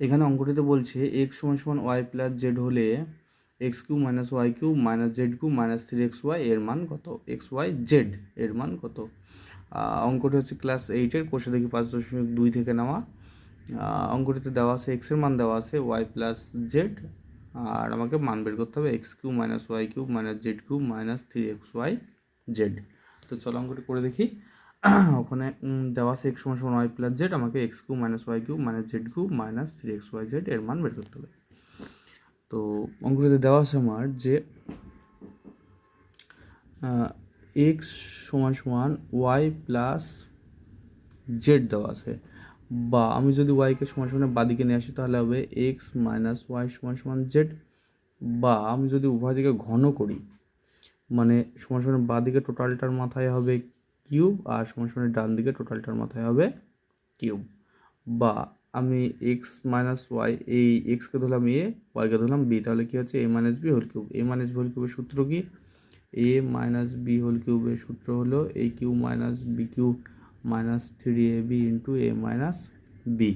এখানে অঙ্কটিতে বলছে এক্স সমান সমান ওয়াই প্লাস জেড হলে X cube minus Y cube minus Z cube minus three X Y এর মান কত? এক্স ওয়াই জেড এর মান কত? অঙ্কটি হচ্ছে ক্লাস এইটের কোষে দেখি পাঁচ দশমিক দুই থেকে নেওয়া। অঙ্কটিতে দেওয়া আছে এক্সের মান, দেওয়া আছে ওয়াই প্লাস জেড আর আমাকে মান বের করতে হবে X cube minus Y cube minus Z cube minus three X Y Z তো চলো অঙ্কটি করে দেখি। ওখানে দেওয়া আছে এক্স সমান সমান ওয়াই প্লাস জেড আমাকে X cube minus Y cube minus Z cube minus three X Y Z এর মান বের করতে হবে। তো অঙ্কটিতে দেওয়া আছে আমার যে এক্স সমান সমান ওয়াই প্লাস জেড দেওয়া আছে। বা আমি যদি ওয়াইকে সমান সমান বাদিকে নিয়ে আসি, তাহলে হবে এক্স মাইনাস ওয়াই সমান সমান জেড বা আমি যদি উভয় দিকে ঘন করি মানে সমান সমান বাঁ দিকে টোটালটার মাথায় হবে কিউব আর সমান সমান ডান দিকে টোটালটার মাথায় হবে কিউব। বা আমি এক্স মাইনাস ওয়াই এই এক্সকে ধরলাম এ ওয়াইকে ধরলাম বি তাহলে কী হচ্ছে? A minus B whole cube A minus B whole কিউবের সূত্র কি? এ মাইনাস বি হোল কিউবের সূত্র হলো A cube minus B cube minus three A B into A minus B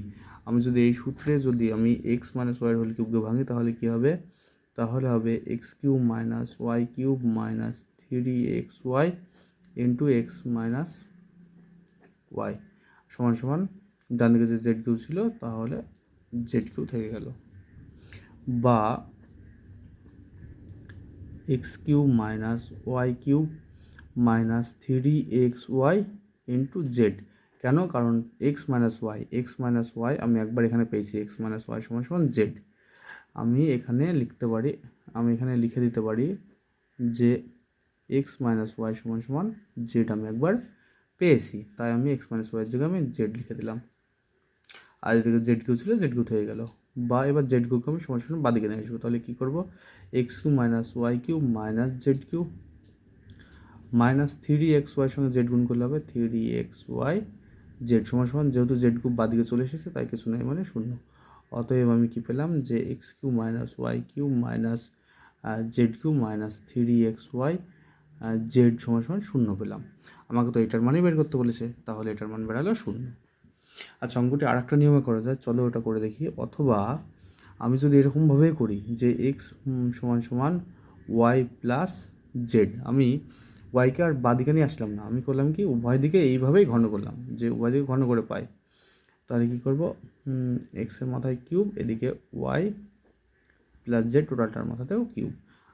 আমি যদি এই সূত্রে যদি আমি এক্স মাইনাস ওয়াই হোল কিউবকে ভাঙি, তাহলে কী হবে? তাহলে হবে X cube minus Y cube minus three X Y into X minus Y সমান সমান ডান দিকে যে জেড কিউ ছিল, তাহলে জেড কিউ থেকে গেল। বা X cube minus Y cube minus three X Y into Z কেন? কারণ X minus Y X minus Y আমি একবার এখানে পেয়েছি এক্স মাইনাস ওয়াই সমান সমান জেড আমি এখানে লিখতে পারি, আমি এখানে লিখে দিতে পারি যে এক্স মাইনাস ওয়াই সমান সমান জেড আমি একবার পেয়েছি। তাই আমি এক্স মাইনাস ওয়াইয়ের জায়গায় আমি জেড লিখে দিলাম। আর এদিকে জেড কিউ ছিল জেড কিউ থেকে গেল। বা এবার জেড কিউকে আমি সমান সমান বাদিকে নিয়ে আসব। তাহলে কী করব? X cube minus Y cube minus Z cube minus three X Y সঙ্গে জেড গুণ করলে হবে থ্রি এক্স ওয়াই জেড সমান সমান। যেহেতু জেড কিউ বাদিকে চলে এসেছে, তাই কিছু নেই মানে শূন্য। অতএব আমি কি পেলাম? যে X cube minus Y cube minus Z cube minus three X Y Z সমান সমান শূন্য পেলাম। আমাকে তো এটার মানই বের করতে বলেছে, তাহলে এটার মান বেরালো শূন্য। আচ্ছা অঙ্কটি আর একটা নিয়মে করা যায়, চলো ওটা করে দেখি। অথবা আমি যদি এরকমভাবে করি যে এক্স সমান সমান ওয়াই প্লাস জেড আমি ওয়াইকে আর বাদিকে নিয়ে আসলাম না, আমি করলাম কি, উভয় দিকে এইভাবেই ঘন করলাম, যে উভয় দিকে ঘন করে পাই। তাহলে কী করব? এক্সের মাথায় কিউব এদিকে ওয়াই প্লাস জেড টোটালটার মাথাতেও কিউব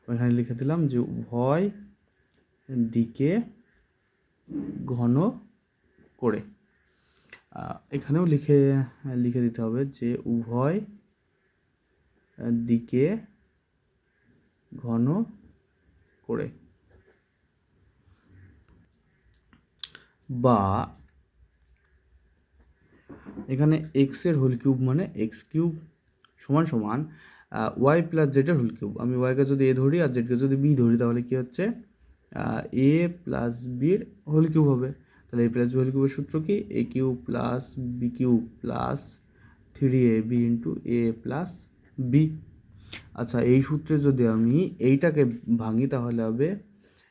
এখানে লিখে দিলাম যে উভয় দিকে ঘন করে। এখানেও লিখে লিখে দিতে হবে যে উভয় দিকে ঘন করে। বা এখানে এক্সের হোল কিউব মানে এক্স কিউব সমান সমান ওয়াই প্লাস জেডের হোল কিউব আমি ওয়াইকে যদি এ ধরি আর জেডকে যদি বি ধরি তাহলে কি হচ্ছে? এ প্লাস বির হোল কিউব হবে। তাহলে এ প্লাস বি হোল কিউবের সূত্র কি? A cube plus B cube plus three A B into A plus B. আচ্ছা এই সূত্রে যদি আমি এইটাকে ভাঙি তাহলে হবে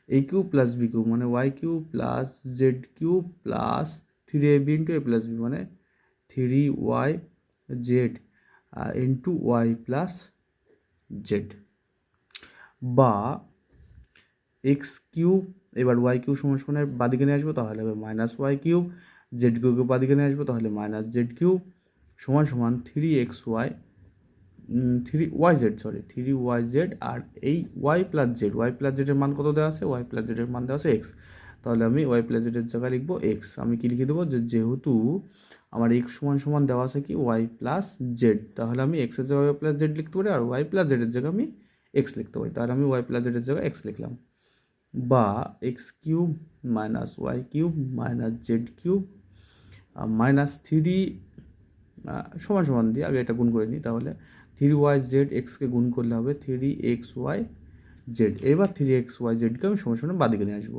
A cube plus B cube মানে Y cube plus Z cube plus three A B into A plus B মানে three Y Z into Y plus Z. বা এক্স কিউব, এবার ওয়াই কিউ সমান সমানের বাদিকে নিয়ে আসব, তাহলে হবে মাইনাস ওয়াই কিউব জেড কিউকে বাদিকে নিয়ে আসব, তাহলে মাইনাস জেড কিউব সমান সমান three X Y three Y Z sorry three Y Z আর এই Y plus Z Y plus জেডের মান কত দেওয়া আছে? ওয়াই প্লাস জেডের মান দেওয়া আছে এক্স তাহলে আমি ওয়াই প্লাস জেডের জায়গায় লিখব এক্স আমি কি লিখে দেবো? যে যেহেতু আমার এক্স সমান সমান দেওয়া আছে কি? ওয়াই প্লাস জেড তাহলে আমি এক্সের জায়গায় ওয়াই প্লাস জেড লিখতে পারি আর ওয়াই প্লাস জেডের জায়গায় আমি এক্স লিখতে পারি। তাহলে আমি ওয়াই প্লাস জেডের জায়গায় এক্স লিখলাম। বা X cube minus Y cube minus Z cube minus three সমান সমান দিয়ে আগে এটা গুণ করে নিই তাহলে থ্রি ওয়াই জেড এক্সকে গুণ করলে হবে থ্রি এক্স ওয়াই জেড এবার থ্রি এক্স ওয়াই জেডকে আমি সমান সমান বাদিকে নিয়ে আসব।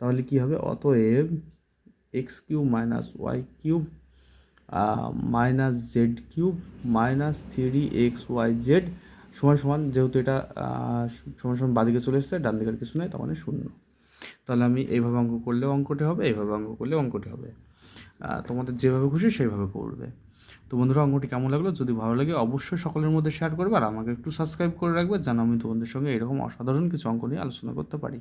তাহলে কী হবে? অতএব X cube minus Y cube minus Z cube minus three X Y Z সমান সমান যেহেতু এটা সমান সমান বাদিকে চলে এসছে, ডান দিকের কিছু নেই, তার মানে শূন্য। তাহলে আমি এইভাবে অঙ্ক করলেও অঙ্কটি হবে, এইভাবে অঙ্ক করলেও অঙ্কটি হবে। তোমাদের যেভাবে খুশি সেইভাবে করবে। তো বন্ধুরা, অঙ্কটি কেমন লাগল? যদি ভালো লাগে, অবশ্যই সকলের মধ্যে শেয়ার করবে আর আমাকে একটু সাবস্ক্রাইব করে রাখবে, যেন আমি তোমাদের সঙ্গে এরকম অসাধারণ কিছু অঙ্ক নিয়ে আলোচনা করতে পারি।